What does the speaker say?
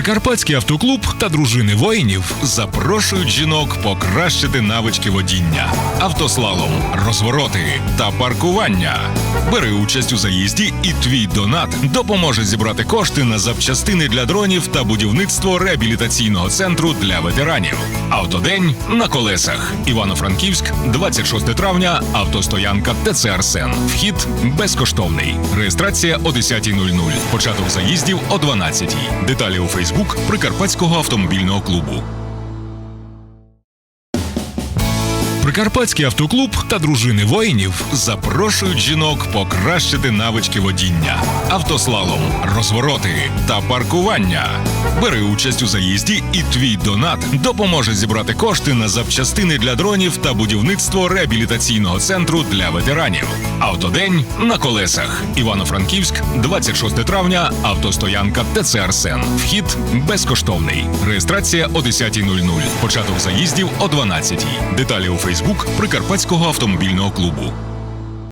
Прикарпатський автоклуб та дружини воїнів запрошують жінок покращити навички водіння, автослалом, розвороти та паркування. Бери участь у заїзді, і твій донат допоможе зібрати кошти на запчастини для дронів та будівництво реабілітаційного центру для ветеранів. Автодень на колесах. Івано-Франківськ, 26 травня. Автостоянка ТЦ Арсен. Вхід безкоштовний. Реєстрація о 10.00. Початок заїздів о 12.00. Деталі у Фейсбук Прикарпатського автомобільного клубу. Прикарпатський автоклуб та дружини воїнів запрошують жінок покращити навички водіння, автослалом, розвороти та паркування. Бери участь у заїзді, і твій донат допоможе зібрати кошти на запчастини для дронів та будівництво реабілітаційного центру для ветеранів. Автодень на колесах. Івано-Франківськ, 26 травня. Автостоянка ТЦ Арсен. Вхід безкоштовний. Реєстрація о 10.00. Початок заїздів о 12.00. Деталі у Фейсбук Прикарпатського автомобільного клубу.